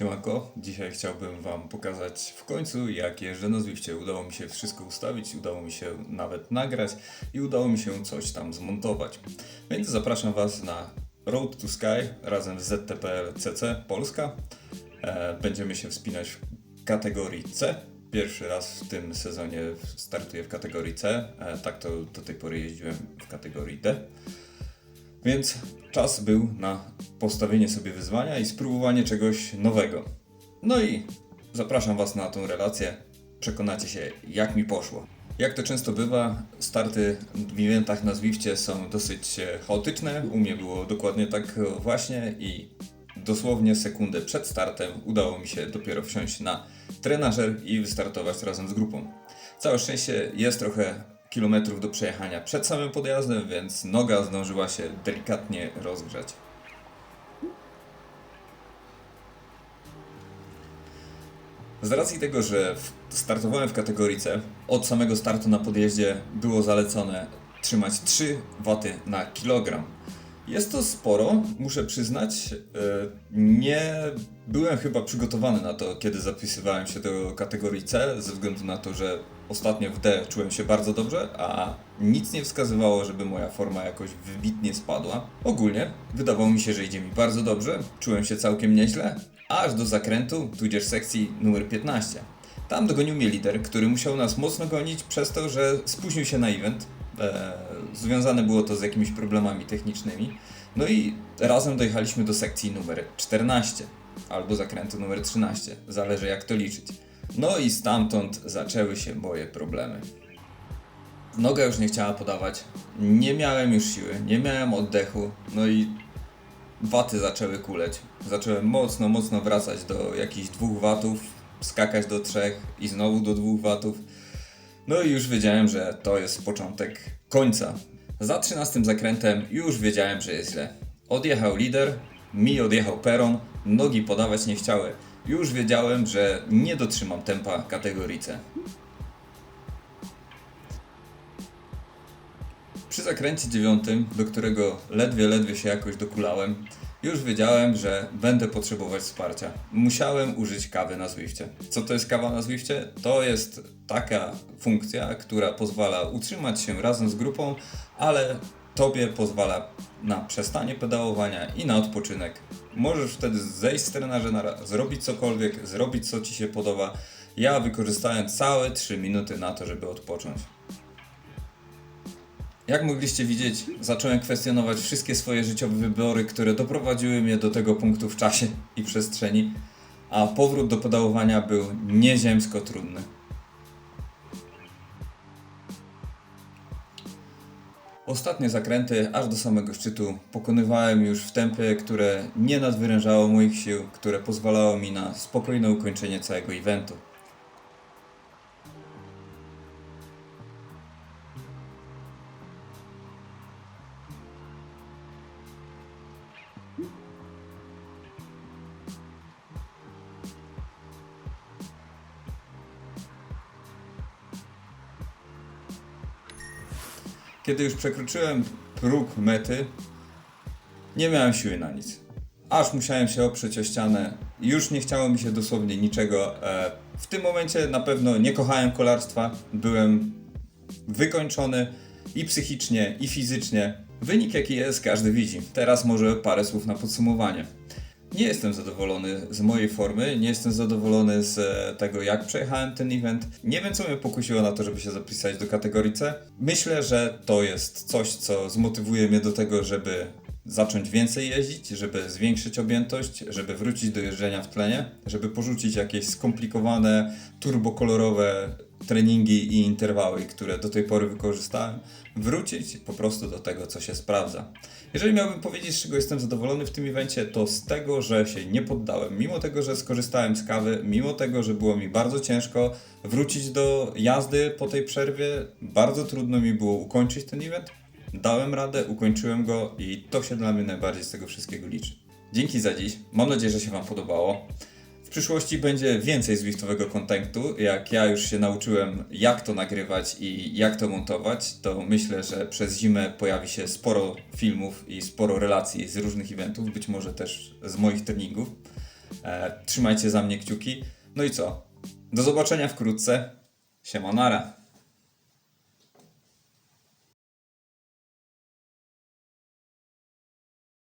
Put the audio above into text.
Siemanko, dzisiaj chciałbym Wam pokazać w końcu jak jeżdżę na Zwifcie. Udało mi się wszystko ustawić, udało mi się nawet nagrać i udało mi się coś tam zmontować. Więc zapraszam Was na Road to Sky razem z ZTPL CC Polska. E, Będziemy się wspinać w kategorii C. Pierwszy raz w tym sezonie startuję w kategorii C. E, Tak to do tej pory jeździłem w kategorii D. Więc czas był na postawienie sobie wyzwania i spróbowanie czegoś nowego. No i zapraszam Was na tą relację. Przekonacie się, jak mi poszło. Jak to często bywa, starty w eventach na Zwifcie są dosyć e, chaotyczne. U mnie było dokładnie tak właśnie i dosłownie sekundę przed startem udało mi się dopiero wsiąść na trenażer i wystartować razem z grupą. Całe szczęście jest trochę kilometrów do przejechania przed samym podjazdem, więc noga zdążyła się delikatnie rozgrzać. Z racji tego, że startowałem w kategorii C, od samego startu na podjeździe było zalecone trzymać 3 waty na kilogram. Jest to sporo, muszę przyznać. E, Nie byłem chyba przygotowany na to, kiedy zapisywałem się do kategorii C, ze względu na to, że ostatnio w D czułem się bardzo dobrze, a nic nie wskazywało, żeby moja forma jakoś wybitnie spadła. Ogólnie wydawało mi się, że idzie mi bardzo dobrze, czułem się całkiem nieźle, aż do zakrętu, tudzież sekcji numer 15. Tam dogonił mnie lider, który musiał nas mocno gonić przez to, że spóźnił się na event. E, związane było to z jakimiś problemami technicznymi. No i razem dojechaliśmy do sekcji numer 14 albo zakrętu numer 13, zależy jak to liczyć. No i stamtąd zaczęły się moje problemy. Noga już nie chciała podawać, nie miałem już siły, nie miałem oddechu, no i waty zaczęły kuleć. Zacząłem mocno, mocno wracać do jakichś dwóch watów, skakać do trzech i znowu do dwóch watów. No i już wiedziałem, że to jest początek końca. Za 13 zakrętem już wiedziałem, że jest źle. Odjechał lider, mi odjechał peron, nogi podawać nie chciały. Już wiedziałem, że nie dotrzymam tempa kategorii C. Przy zakręcie dziewiątym, do którego ledwie, ledwie się jakoś dokulałem, już wiedziałem, że będę potrzebować wsparcia. Musiałem użyć kawy na Zwifcie. Co to jest kawa na Zwifcie? To jest taka funkcja, która pozwala utrzymać się razem z grupą, ale tobie pozwala na przestanie pedałowania i na odpoczynek. Możesz wtedy zejść z trenażera, zrobić cokolwiek, zrobić co ci się podoba. Ja wykorzystałem całe 3 minuty na to, żeby odpocząć. Jak mogliście widzieć, zacząłem kwestionować wszystkie swoje życiowe wybory, które doprowadziły mnie do tego punktu w czasie i przestrzeni, a powrót do pedałowania był nieziemsko trudny. Ostatnie zakręty aż do samego szczytu pokonywałem już w tempie, które nie nadwyrężało moich sił, które pozwalało mi na spokojne ukończenie całego eventu. Kiedy już przekroczyłem próg mety, nie miałem siły na nic. Aż musiałem się oprzeć o ścianę. Już nie chciało mi się dosłownie niczego. E, W tym momencie na pewno nie kochałem kolarstwa. Byłem wykończony i psychicznie, i fizycznie. Wynik jaki jest, każdy widzi. Teraz może parę słów na podsumowanie. Nie jestem zadowolony z mojej formy, nie jestem zadowolony z e, tego, jak przejechałem ten event. Nie wiem, co mnie pokusiło na to, żeby się zapisać do kategorii C. Myślę, że to jest coś, co zmotywuje mnie do tego, żeby zacząć więcej jeździć, żeby zwiększyć objętość, żeby wrócić do jeżdżenia w tlenie, żeby porzucić jakieś skomplikowane, turbokolorowe treningi i interwały, które do tej pory wykorzystałem, wrócić po prostu do tego, co się sprawdza. Jeżeli miałbym powiedzieć, z czego jestem zadowolony w tym evencie, to z tego, że się nie poddałem. Mimo tego, że skorzystałem z kawy, mimo tego, że było mi bardzo ciężko wrócić do jazdy po tej przerwie, bardzo trudno mi było ukończyć ten event. Dałem radę, ukończyłem go i to się dla mnie najbardziej z tego wszystkiego liczy. Dzięki za dziś. Mam nadzieję, że się Wam podobało. W przyszłości będzie więcej Zwiftowego kontentu. Jak ja już się nauczyłem, jak to nagrywać i jak to montować, to myślę, że przez zimę pojawi się sporo filmów i sporo relacji z różnych eventów, być może też z moich treningów. E, trzymajcie za mnie kciuki. No i co? Do zobaczenia wkrótce. Siemanara.